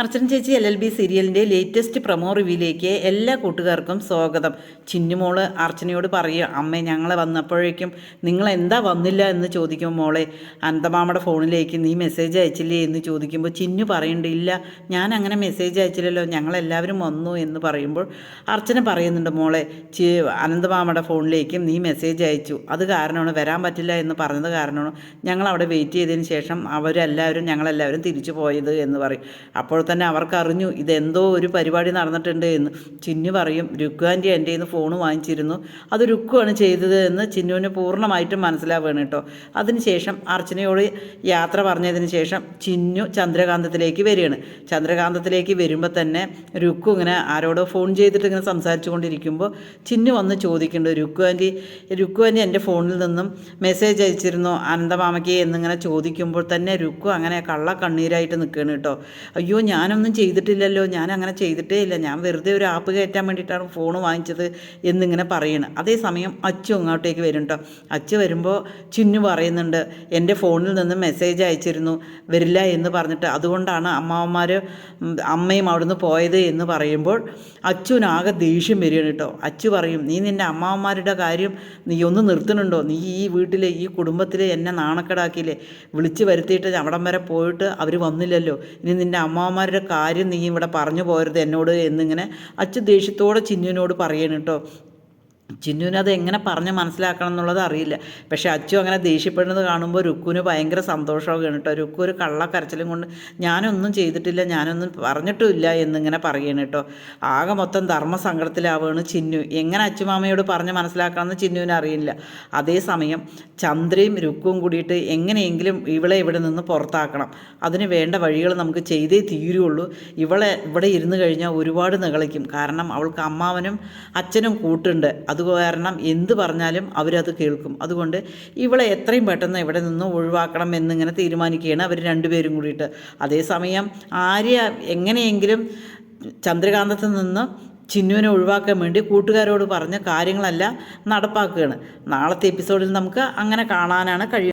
അർച്ചന ചേച്ചി L L B സീരിയലിന്റെ latest promo റിവ്യൂയിലേക്ക് എല്ലാ കൂട്ടുകാർക്കും സ്വാഗതം. ചിന്നുമോൾ അർച്ചനയോട് പറയുക അമ്മേ ഞങ്ങൾ വന്നപ്പോഴേക്കും നിങ്ങൾ എന്താ വന്നില്ല എന്ന് ചോദിക്കുമ്പോൾ മോളെ. അനന്തമാമയുടെ ഫോണിലേക്ക് നീ മെസ്സേജ് അയച്ചില്ലേ എന്ന് ചോദിക്കുമ്പോൾ ചിന്നു പറയുന്നുണ്ട് ഇല്ല ഞാൻ അങ്ങനെ മെസ്സേജ് അയച്ചില്ലല്ലോ ഞങ്ങളെല്ലാവരും വന്നു എന്ന് പറയുമ്പോൾ അർച്ചന പറയുന്നുണ്ട് മോളെ ചി അനന്തമാമയുടെ ഫോണിലേക്കും നീ മെസ്സേജ് അയച്ചു. അത് കാരണമാണ് വരാൻ പറ്റില്ല എന്ന് പറഞ്ഞത് കാരണമാണ് ഞങ്ങൾ അവിടെ വെയിറ്റ് ചെയ്തതിന് ശേഷം അവരെല്ലാവരും ഞങ്ങളെല്ലാവരും തിരിച്ചു പോയത് എന്ന് പറയും. അപ്പോൾ തന്നെ അവർക്ക് അറിഞ്ഞു ഇതെന്തോ ഒരു പരിപാടി നടന്നിട്ടുണ്ട് എന്ന്. ചിന്നു പറയും രുക്കുവാന്റെ എന്റെ നിന്ന് ഫോൺ വാങ്ങിച്ചിരുന്നു. അത് രുക്കുവാണ് ചെയ്തത് എന്ന് ചിന്നുവിന് പൂർണമായിട്ടും മനസ്സിലാവുകയാണ് കേട്ടോ. അതിനുശേഷം അർച്ചനയോട് യാത്ര പറഞ്ഞതിന് ശേഷം ചിന്നു ചന്ദ്രകാന്തത്തിലേക്ക് വരികയാണ്. ചന്ദ്രകാന്തത്തിലേക്ക് വരുമ്പോൾ തന്നെ രുക്കു ഇങ്ങനെ ആരോടോ ഫോൺ ചെയ്തിട്ട് ഇങ്ങനെ സംസാരിച്ചു കൊണ്ടിരിക്കുമ്പോൾ ചിന്നു വന്ന് ചോദിക്കുന്നുണ്ട് രുക്കു ആന്റി രുക്കു ആന്റി എന്റെ ഫോണിൽ നിന്നും മെസ്സേജ് അയച്ചിരുന്നു അനന്തമാമയ്ക്ക് എന്നിങ്ങനെ ചോദിക്കുമ്പോൾ തന്നെ രുക്കു അങ്ങനെ കള്ള കണ്ണീരായിട്ട് നിൽക്കുകയാണ് കേട്ടോ. അയ്യോ ഞാനൊന്നും ചെയ്തിട്ടില്ലല്ലോ ഞാൻ അങ്ങനെ ചെയ്തിട്ടേ ഇല്ല. ഞാൻ വെറുതെ ഒരു ആപ്പ് കയറ്റാൻ വേണ്ടിയിട്ടാണ് ഫോൺ വാങ്ങിച്ചത് എന്നിങ്ങനെ പറയണം. അതേസമയം അച്ചു അങ്ങോട്ടേക്ക് വരും കേട്ടോ അച്ചു വരുമ്പോൾ ചിന്നു പറയുന്നുണ്ട് എന്റെ ഫോണിൽ നിന്ന് മെസ്സേജ് അയച്ചിരുന്നു വരില്ല എന്ന് പറഞ്ഞിട്ട്. അതുകൊണ്ടാണ് അമ്മാവന്മാർ അമ്മയും അവിടുന്ന് പോയത് എന്ന് പറയുമ്പോൾ അച്ചുവിനാകെ ദേഷ്യം വരികയാണ് കേട്ടോ അച്ചു പറയും നീ നിന്റെ അമ്മാവന്മാരുടെ കാര്യം നീ ഒന്ന് നിർത്തുന്നുണ്ടോ? നീ ഈ വീട്ടിലെ ഈ കുടുംബത്തിലെ എന്നെ നാണക്കേടാക്കിയില്ലേ? വിളിച്ചു വരുത്തിയിട്ട് അവിടം വരെ പോയിട്ട് അവർ വന്നില്ലല്ലോ. ഇനി നിന്റെ അമ്മാവന്മാരുടെ കാര്യം നീ ഇവിടെ പറഞ്ഞു പോരുത് എന്നോട് എന്നിങ്ങനെ അച്ഛൻ ദേഷ്യത്തോടെ ചിന്നുവിനോട് പറയണം കേട്ടോ. ചിന്നുവിന് അത് എങ്ങനെ പറഞ്ഞ് മനസ്സിലാക്കണം എന്നുള്ളത് അറിയില്ല. പക്ഷേ അച്ചു അങ്ങനെ ദേഷ്യപ്പെടുന്നത് കാണുമ്പോൾ രുക്കുവിന് ഭയങ്കര സന്തോഷമൊക്കെയാണ് കേട്ടോ. രുക്കു ഒരു കള്ളക്കരച്ചിലും കൊണ്ട് ഞാനൊന്നും ചെയ്തിട്ടില്ല ഞാനൊന്നും പറഞ്ഞിട്ടുമില്ല എന്നിങ്ങനെ പറയണം കേട്ടോ. ആകെ മൊത്തം ധർമ്മസങ്കടത്തിലാവുകയാണ് ചിന്നു. എങ്ങനെ അച്ചുമാമയോട് പറഞ്ഞ് മനസ്സിലാക്കണമെന്ന് ചിന്നുവിന് അറിയില്ല. അതേസമയം ചന്ദ്രയും രുക്കുവും കൂടിയിട്ട് എങ്ങനെയെങ്കിലും ഇവളെ ഇവിടെ നിന്ന് പുറത്താക്കണം. അതിന് വേണ്ട വഴികൾ നമുക്ക് ചെയ്തേ തീരുള്ളൂ. ഇവളെ ഇവിടെ ഇരുന്ന് കഴിഞ്ഞാൽ ഒരുപാട് നികളിക്കും കാരണം അവൾക്ക് അമ്മാവനും അച്ഛനും കൂട്ടുണ്ട്. അത് കാരണം എന്ത് പറഞ്ഞാലും അവരത് കേൾക്കും. അതുകൊണ്ട് ഇവളെ എത്രയും പെട്ടെന്ന് ഇവിടെ നിന്ന് ഒഴിവാക്കണം എന്നിങ്ങനെ തീരുമാനിക്കുകയാണ് അവർ രണ്ടുപേരും കൂടിയിട്ട്. അതേസമയം ആര്യ എങ്ങനെയെങ്കിലും ചന്ദ്രകാന്തത്തിൽ നിന്ന് ചിന്നുവിനെ ഒഴിവാക്കാൻ വേണ്ടി കൂട്ടുകാരോട് പറഞ്ഞ കാര്യങ്ങളല്ല നടപ്പാക്കുകയാണ്. നാളത്തെ എപ്പിസോഡിൽ നമുക്ക് അങ്ങനെ കാണാനാണ് കഴിയുന്നത്.